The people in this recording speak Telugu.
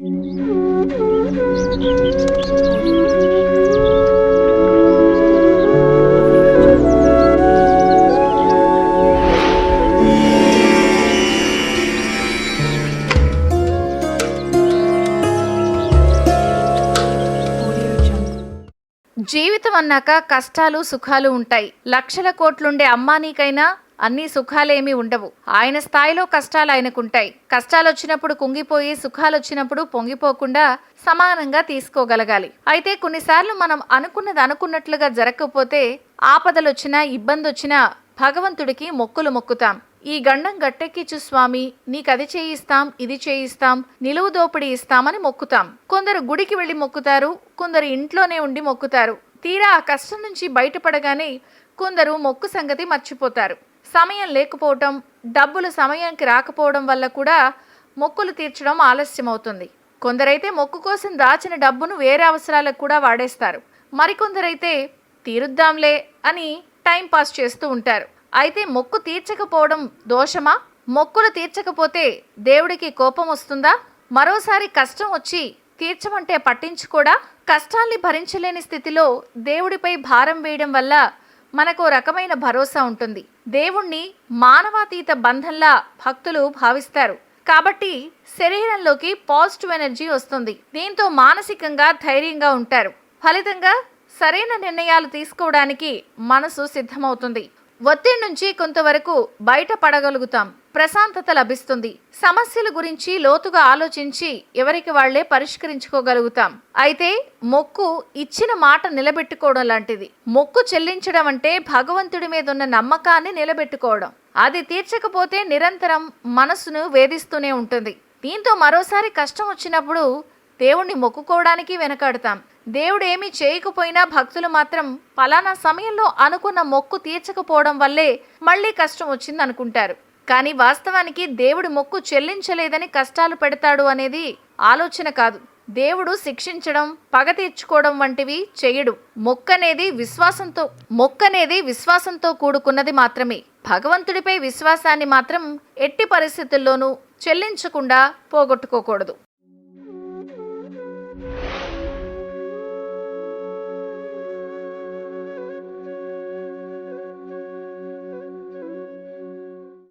జీవితం అన్నాక కష్టాలు సుఖాలు ఉంటాయి. లక్షల కోట్లుండే అమ్మానీకైనా అన్ని సుఖాలేమీ ఉండవు. ఆయన స్థాయిలో కష్టాలు ఆయనకుంటాయి. కష్టాలు వచ్చినప్పుడు కుంగిపోయి సుఖాలు వచ్చినప్పుడు పొంగిపోకుండా సమానంగా తీసుకోగలగాలి. అయితే కొన్నిసార్లు మనం అనుకున్నది అనుకున్నట్లుగా జరగకపోతే ఆపదలొచ్చినా ఇబ్బంది వచ్చినా భగవంతుడికి మొక్కులు మొక్కుతాం. ఈ గండం గట్టెక్కిచ్చు స్వామి నీకది చేయిస్తాం ఇది చేయిస్తాం నిలువు దోపిడీ ఇస్తామని మొక్కుతాం. కొందరు గుడికి వెళ్ళి మొక్కుతారు కొందరు ఇంట్లోనే ఉండి మొక్కుతారు. తీరా ఆ కష్టం నుంచి బయటపడగానే కొందరు మొక్కు సంగతి మర్చిపోతారు. సమయం లేకపోవటం డబ్బులు సమయానికి రాకపోవడం వల్ల కూడా మొక్కులు తీర్చడం ఆలస్యం అవుతుంది కొందరైతే మొక్కు కోసం దాచిన డబ్బును వేరే అవసరాలకు కూడా వాడేస్తారు. మరికొందరైతే తీరుద్దాంలే అని టైం పాస్ చేస్తూ ఉంటారు. అయితే మొక్కు తీర్చకపోవడం దోషమా? మొక్కులు తీర్చకపోతే దేవుడికి కోపం వస్తుందా? మరోసారి కష్టం వచ్చి తీర్చమంటే పట్టించుకోడా? కష్టాల్ని భరించలేని స్థితిలో దేవుడిపై భారం వేయడం వల్ల మనకు రకమైన భరోసా ఉంటుంది. దేవుణ్ణి మానవాతీత బంధంలా భక్తులు భావిస్తారు. కాబట్టి శరీరంలోకి పాజిటివ్ ఎనర్జీ వస్తుంది. దీంతో మానసికంగా ధైర్యంగా ఉంటారు. ఫలితంగా సరైన నిర్ణయాలు తీసుకోవడానికి మనసు సిద్ధమవుతుంది. ఒత్తిడి నుంచి కొంతవరకు బయటపడగలుగుతాం ప్రశాంతత లభిస్తుంది. సమస్యల గురించి లోతుగా ఆలోచించి ఎవరికి వాళ్ళే పరిష్కరించుకోగలుగుతాం. అయితే మొక్కు ఇచ్చిన మాట నిలబెట్టుకోవడం లాంటిది. మొక్కు చెల్లించడం అంటే భగవంతుడి మీద ఉన్న నమ్మకాన్ని నిలబెట్టుకోవడం. అది తీర్చకపోతే నిరంతరం మనసును వేధిస్తూనే ఉంటుంది. దీంతో మరోసారి కష్టం వచ్చినప్పుడు దేవుణ్ణి మొక్కుకోవడానికి వెనకాడతాం. దేవుడు ఏమీ చేయకపోయినా భక్తులు మాత్రం పలానా సమయంలో అనుకున్న మొక్కు తీర్చకపోవడం వల్లే మళ్ళీ కష్టం వచ్చింది అనుకుంటారు కానీ వాస్తవానికి దేవుడు మొక్కు చెల్లించలేదని కష్టాలు పెడతాడు అనేది ఆలోచన కాదు. దేవుడు శిక్షించడం పగ తీర్చుకోవడం వంటివి చేయడు. మొక్కనేది విశ్వాసంతో మొక్కనేది విశ్వాసంతో కూడుకున్నది మాత్రమే. భగవంతుడిపై విశ్వాసాన్ని మాత్రం ఎట్టి పరిస్థితుల్లోనూ చెల్లించకుండా పోగొట్టుకోకూడదు.